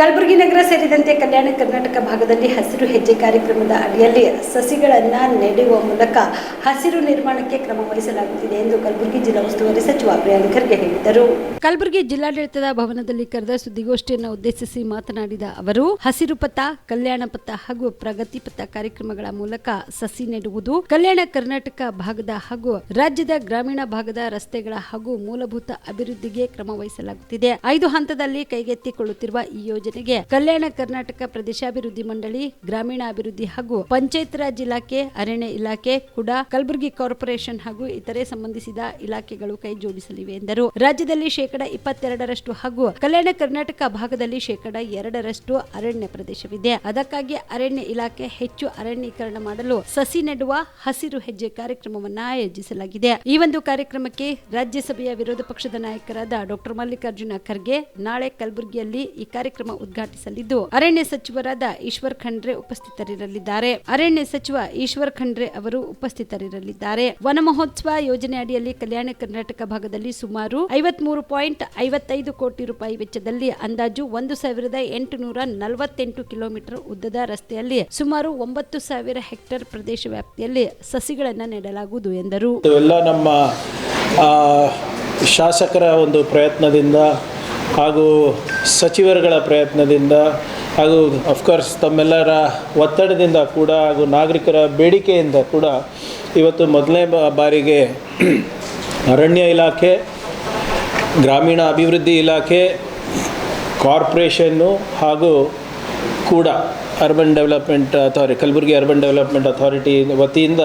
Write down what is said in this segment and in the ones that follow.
ಕಲಬುರಗಿ ನಗರ ಸೇರಿದಂತೆ ಕಲ್ಯಾಣ ಕರ್ನಾಟಕ ಭಾಗದಲ್ಲಿ ಹಸಿರು ಹೆಜ್ಜೆ ಕಾರ್ಯಕ್ರಮದ ಅಡಿಯಲ್ಲಿ ಸಸಿಗಳನ್ನು ನೆಡುವ ಮೂಲಕ ಹಸಿರು ನಿರ್ಮಾಣಕ್ಕೆ ಕ್ರಮ ವಹಿಸಲಾಗುತ್ತಿದೆ ಎಂದು ಕಲಬುರಗಿ ಜಿಲ್ಲಾ ಉಸ್ತುವಾರಿ ಸಚಿವ ಪ್ರಿಯಾಂಕ್ ಖರ್ಗೆ ಹೇಳಿದರು. ಕಲಬುರಗಿ ಜಿಲ್ಲಾಡಳಿತದ ಭವನದಲ್ಲಿ ಕರೆದ ಸುದ್ದಿಗೋಷ್ಠಿಯನ್ನು ಉದ್ದೇಶಿಸಿ ಮಾತನಾಡಿದ ಅವರು, ಹಸಿರು ಪಥ, ಕಲ್ಯಾಣ ಪಥ ಹಾಗೂ ಪ್ರಗತಿ ಪಥ ಕಾರ್ಯಕ್ರಮಗಳ ಮೂಲಕ ಸಸಿ ನೆಡುವುದು ಕಲ್ಯಾಣ ಕರ್ನಾಟಕ ಭಾಗದ ಹಾಗೂ ರಾಜ್ಯದ ಗ್ರಾಮೀಣ ಭಾಗದ ರಸ್ತೆಗಳ ಹಾಗೂ ಮೂಲಭೂತ ಅಭಿವೃದ್ಧಿಗೆ ಕ್ರಮ ವಹಿಸಲಾಗುತ್ತಿದೆ. ಐದು ಹಂತದಲ್ಲಿ ಕೈಗೆತ್ತಿಕೊಳ್ಳುತ್ತಿರುವ ಈ ಯೋಜನೆಗೆ ಕಲ್ಯಾಣ ಕರ್ನಾಟಕ ಪ್ರದೇಶಾಭಿವೃದ್ಧಿ ಮಂಡಳಿ, ಗ್ರಾಮೀಣಾಭಿವೃದ್ಧಿ ಹಾಗೂ ಪಂಚಾಯತ್ ರಾಜ್ ಇಲಾಖೆ, ಅರಣ್ಯ ಇಲಾಖೆ, ಕೂಡ, ಕಲಬುರಗಿ ಕಾರ್ಪೊರೇಷನ್ ಹಾಗೂ ಇತರೆ ಸಂಬಂಧಿಸಿದ ಇಲಾಖೆಗಳು ಕೈ ಜೋಡಿಸಲಿವೆ ಎಂದರು. ರಾಜ್ಯದಲ್ಲಿ ಶೇಕಡ ಇಪ್ಪತ್ತೆರಡರಷ್ಟು ಹಾಗೂ ಕಲ್ಯಾಣ ಕರ್ನಾಟಕ ಭಾಗದಲ್ಲಿ ಶೇಕಡ ಎರಡರಷ್ಟು ಅರಣ್ಯ ಪ್ರದೇಶವಿದೆ. ಅದಕ್ಕಾಗಿ ಅರಣ್ಯ ಇಲಾಖೆ ಹೆಚ್ಚು ಅರಣ್ಯೀಕರಣ ಮಾಡಲು ಸಸಿ ನೆಡುವ ಹಸಿರು ಹೆಜ್ಜೆ ಕಾರ್ಯಕ್ರಮವನ್ನು ಆಯೋಜಿಸಲಾಗಿದೆ. ಈ ಒಂದು ಕಾರ್ಯಕ್ರಮಕ್ಕೆ ರಾಜ್ಯಸಭೆಯ ವಿರೋಧ ಪಕ್ಷದ ನಾಯಕರಾದ ಡಾಕ್ಟರ್ ಮಲ್ಲಿಕಾರ್ಜುನ ಖರ್ಗೆ ನಾಳೆ ಕಲಬುರಗಿಯಲ್ಲಿ ಈ ಕಾರ್ಯಕ್ರಮ ಉದ್ಘಾಟಿಸಲಿದ್ದು. ಅರಣ್ಯ ಸಚಿವರಾದ ಈಶ್ವರ್ ಖಂಡ್ರೆ ಉಪಸ್ಥಿತರಿರಲಿದ್ದಾರೆ. ಅರಣ್ಯ ಸಚಿವ ಈಶ್ವರ್ ಖಂಡ್ರೆ ಅವರು ಉಪಸ್ಥಿತರಿರಲಿದ್ದಾರೆ. ವನ ಮಹೋತ್ಸವ ಯೋಜನೆ ಅಡಿಯಲ್ಲಿ ಕಲ್ಯಾಣ ಕರ್ನಾಟಕ ಭಾಗದಲ್ಲಿ ಸುಮಾರು ಐವತ್ಮೂರು ಪಾಯಿಂಟ್ ಐವತ್ತೈದು ಕೋಟಿ ರೂಪಾಯಿ ವೆಚ್ಚದಲ್ಲಿ ಅಂದಾಜು ಒಂದು ಸಾವಿರದ ಎಂಟುನೂರ ನಲವತ್ತೆಂಟು ಕಿಲೋಮೀಟರ್ ಉದ್ದದ ರಸ್ತೆಯಲ್ಲಿ ಸುಮಾರು ಒಂಬತ್ತು ಸಾವಿರ ಹೆಕ್ಟೇರ್ ಪ್ರದೇಶ ವ್ಯಾಪ್ತಿಯಲ್ಲಿ ಸಸಿಗಳನ್ನು ನೆಡಲಾಗುವುದು ಎಂದರು. ನಮ್ಮ ಶಾಸಕರ ಒಂದು ಪ್ರಯತ್ನದಿಂದ ಹಾಗೂ ಸಚಿವರುಗಳ ಪ್ರಯತ್ನದಿಂದ ಹಾಗೂ ಅಫ್ಕೋರ್ಸ್ ತಮ್ಮೆಲ್ಲರ ಒತ್ತಡದಿಂದ ಕೂಡ ಹಾಗೂ ನಾಗರಿಕರ ಬೇಡಿಕೆಯಿಂದ ಕೂಡ ಇವತ್ತು ಮೊದಲನೇ ಬಾರಿಗೆ ಅರಣ್ಯ ಇಲಾಖೆ, ಗ್ರಾಮೀಣ ಅಭಿವೃದ್ಧಿ ಇಲಾಖೆ, ಕಾರ್ಪೊರೇಷನ್ನು ಹಾಗೂ ಕೂಡ urban development authority, Kalaburagi urban development authority ವತಿಯಿಂದ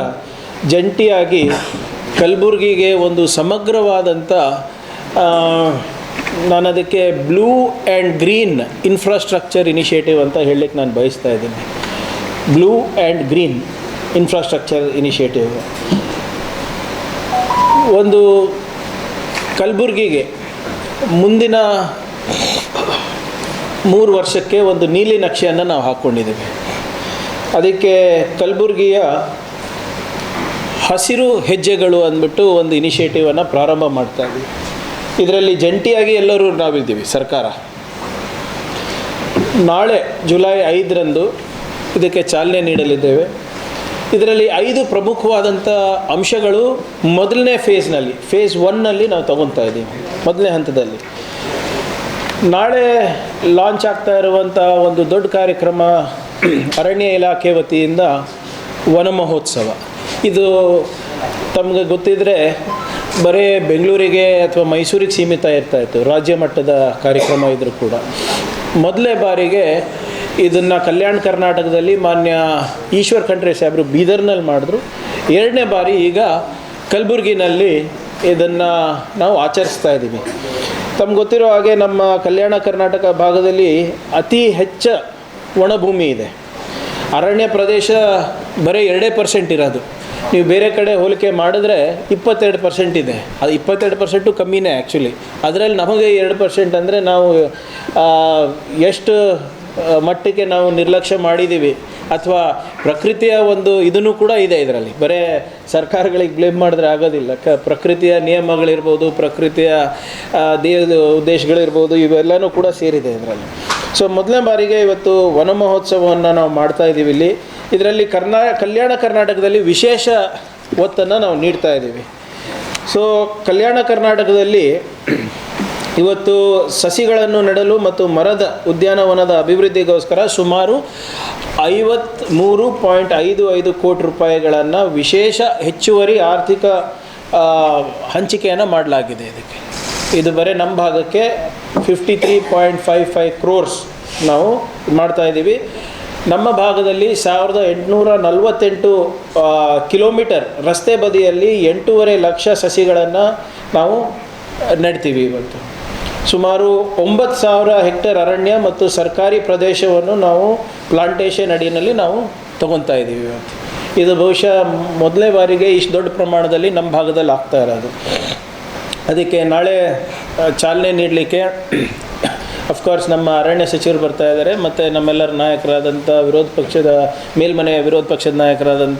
ಜಂಟಿಯಾಗಿ ಕಲಬುರಗಿಗೆ ಒಂದು ಸಮಗ್ರವಾದಂಥ ನಾನು ಅದಕ್ಕೆ blue and green infrastructure initiative ಅಂತ ಹೇಳಲಿಕ್ಕೆ ನಾನು ಬಯಸ್ತಾ ಇದ್ದೀನಿ. Blue and green infrastructure initiative ಒಂದು ಕಲಬುರಗಿಗೆ ಮುಂದಿನ ಮೂರು ವರ್ಷಕ್ಕೆ ಒಂದು ನೀಲಿ ನಕ್ಷೆಯನ್ನು ನಾವು ಹಾಕ್ಕೊಂಡಿದ್ದೀವಿ. ಅದಕ್ಕೆ ಕಲಬುರಗಿಯ ಹಸಿರು ಹೆಜ್ಜೆಗಳು ಅಂದ್ಬಿಟ್ಟು ಒಂದು ಇನಿಷಿಯೇಟಿವನ್ನು ಪ್ರಾರಂಭ ಮಾಡ್ತಾ ಇದ್ದೀವಿ. ಇದರಲ್ಲಿ ಜಂಟಿಯಾಗಿ ಎಲ್ಲರೂ ನಾವಿದ್ದೀವಿ, ಸರ್ಕಾರ. ನಾಳೆ ಜುಲೈ ಐದರಂದು ಇದಕ್ಕೆ ಚಾಲನೆ ನೀಡಲಿದ್ದೇವೆ. ಇದರಲ್ಲಿ ಐದು ಪ್ರಮುಖವಾದಂಥ ಅಂಶಗಳು ಮೊದಲನೇ ಫೇಸ್ನಲ್ಲಿ, ಫೇಸ್ ಒನ್ನಲ್ಲಿ ನಾವು ತಗೊತಾ ಇದ್ದೀವಿ, ಮೊದಲನೇ ಹಂತದಲ್ಲಿ. ನಾಳೆ ಲಾಂಚ್ ಆಗ್ತಾ ಇರುವಂಥ ಒಂದು ದೊಡ್ಡ ಕಾರ್ಯಕ್ರಮ ಅರಣ್ಯ ಇಲಾಖೆ ವತಿಯಿಂದ ವನ ಮಹೋತ್ಸವ ಇದು ತಮಗೆ ಗೊತ್ತಿದ್ದರೆ ಬರೀ ಬೆಂಗಳೂರಿಗೆ ಅಥವಾ ಮೈಸೂರಿಗೆ ಸೀಮಿತ ಇರ್ತಾ ಇತ್ತು. ರಾಜ್ಯ ಮಟ್ಟದ ಕಾರ್ಯಕ್ರಮ ಇದ್ರೂ ಕೂಡ. ಮೊದಲೇ ಬಾರಿಗೆ ಇದನ್ನು ಕಲ್ಯಾಣ ಕರ್ನಾಟಕದಲ್ಲಿ ಮಾನ್ಯ ಈಶ್ವರ್ ಖಂಡ್ರೆ ಸಾಹೇಬರು ಬೀದರ್ನಲ್ಲಿ ಮಾಡಿದ್ರು. ಎರಡನೇ ಬಾರಿ ಈಗ ಕಲಬುರಗಿನಲ್ಲಿ ಇದನ್ನು ನಾವು ಆಚರಿಸ್ತಾ ಇದ್ದೀವಿ. ತಮ್ಗೆ ಗೊತ್ತಿರೋ ಹಾಗೆ ನಮ್ಮ ಕಲ್ಯಾಣ ಕರ್ನಾಟಕ ಭಾಗದಲ್ಲಿ ಅತಿ ಹೆಚ್ಚು ಒಣಭೂಮಿ ಇದೆ. ಅರಣ್ಯ ಪ್ರದೇಶ ಬರೀ ಎರಡೇ ಪರ್ಸೆಂಟ್ ಇರೋದು. ನೀವು ಬೇರೆ ಕಡೆ ಹೋಲಿಕೆ ಮಾಡಿದ್ರೆ ಇಪ್ಪತ್ತೆರಡು ಪರ್ಸೆಂಟ್ ಇದೆ. ಅದು ಇಪ್ಪತ್ತೆರಡು ಪರ್ಸೆಂಟು ಕಮ್ಮಿನೇ ಆ್ಯಕ್ಚುಲಿ ಅದರಲ್ಲಿ ನಮಗೆ ಎರಡು ಪರ್ಸೆಂಟ್ ಅಂದರೆ ನಾವು ಎಷ್ಟು ಮಟ್ಟಕ್ಕೆ ನಾವು ನಿರ್ಲಕ್ಷ್ಯ ಮಾಡಿದ್ದೀವಿ ಅಥವಾ ಪ್ರಕೃತಿಯ ಒಂದು ಇದನ್ನು ಕೂಡ ಇದೆ ಇದರಲ್ಲಿ. ಬರೇ ಸರ್ಕಾರಗಳಿಗೆ ಬ್ಲೇಮ್ ಮಾಡಿದ್ರೆ ಆಗೋದಿಲ್ಲ. ಕ, ಪ್ರಕೃತಿಯ ನಿಯಮಗಳಿರ್ಬೋದು, ಪ್ರಕೃತಿಯ ದೇಹದ ಉದ್ದೇಶಗಳಿರ್ಬೋದು, ಇವೆಲ್ಲನೂ ಕೂಡ ಸೇರಿದೆ ಇದರಲ್ಲಿ. ಸೊ ಮೊದಲನೇ ಬಾರಿಗೆ ಇವತ್ತು ವನ ಮಹೋತ್ಸವವನ್ನು ನಾವು ಮಾಡ್ತಾ ಇದ್ದೀವಿ ಇಲ್ಲಿ. ಇದರಲ್ಲಿ ಕರ್ನಾ, ಕಲ್ಯಾಣ ಕರ್ನಾಟಕದಲ್ಲಿ ವಿಶೇಷ ಒತ್ತನ್ನು ನಾವು ನೀಡ್ತಾ ಇದ್ದೀವಿ ಸೊ ಕಲ್ಯಾಣ ಕರ್ನಾಟಕದಲ್ಲಿ ಇವತ್ತು ಸಸಿಗಳನ್ನು ನೆಡಲು ಮತ್ತು ಮರದ ಉದ್ಯಾನವನದ ಅಭಿವೃದ್ಧಿಗೋಸ್ಕರ ಸುಮಾರು ಐವತ್ತ್ಮೂರು ಪಾಯಿಂಟ್ ಐದು ಐದು ಕೋಟಿ ರೂಪಾಯಿಗಳನ್ನು ವಿಶೇಷ ಹೆಚ್ಚುವರಿ ಆರ್ಥಿಕ ಹಂಚಿಕೆಯನ್ನು ಮಾಡಲಾಗಿದೆ ಇದಕ್ಕೆ. ಇದು ಬರೀ ನಮ್ಮ ಭಾಗಕ್ಕೆ fifty three point five five crores ನಾವು ಮಾಡ್ತಾ ಇದ್ದೀವಿ. ನಮ್ಮ ಭಾಗದಲ್ಲಿ ಸಾವಿರದ ಎಂಟುನೂರ ನಲವತ್ತೆಂಟು ಕಿಲೋಮೀಟರ್ ರಸ್ತೆ ಬದಿಯಲ್ಲಿ ಎಂಟೂವರೆ ಲಕ್ಷ ಸಸಿಗಳನ್ನು ನಾವು ನೆಡ್ತೀವಿ ಇವತ್ತು. ಸುಮಾರು ಒಂಬತ್ತು ಸಾವಿರ ಹೆಕ್ಟೇರ್ ಅರಣ್ಯ ಮತ್ತು ಸರ್ಕಾರಿ ಪ್ರದೇಶವನ್ನು ನಾವು ಪ್ಲಾಂಟೇಶನ್ ಅಡಿಯಲ್ಲಿ ನಾವು ತಗೊತಾ ಇದ್ದೀವಿ ಇವತ್ತು. ಇದು ಬಹುಶಃ ಮೊದಲನೇ ಬಾರಿಗೆ ಇಷ್ಟು ದೊಡ್ಡ ಪ್ರಮಾಣದಲ್ಲಿ ನಮ್ಮ ಭಾಗದಲ್ಲಿ ಆಗ್ತಾ ಇರೋದು. ಅದಕ್ಕೆ ನಾಳೆ ಚಾಲನೆ ನೀಡಲಿಕ್ಕೆ ಅಫ್ಕೋರ್ಸ್ ನಮ್ಮ ಅರಣ್ಯ ಸಚಿವರು ಬರ್ತಾ ಇದ್ದಾರೆ, ಮತ್ತು ನಮ್ಮೆಲ್ಲರ ನಾಯಕರಾದಂಥ ವಿರೋಧ ಪಕ್ಷದ ಮೇಲ್ಮನೆಯ ವಿರೋಧ ಪಕ್ಷದ ನಾಯಕರಾದಂಥ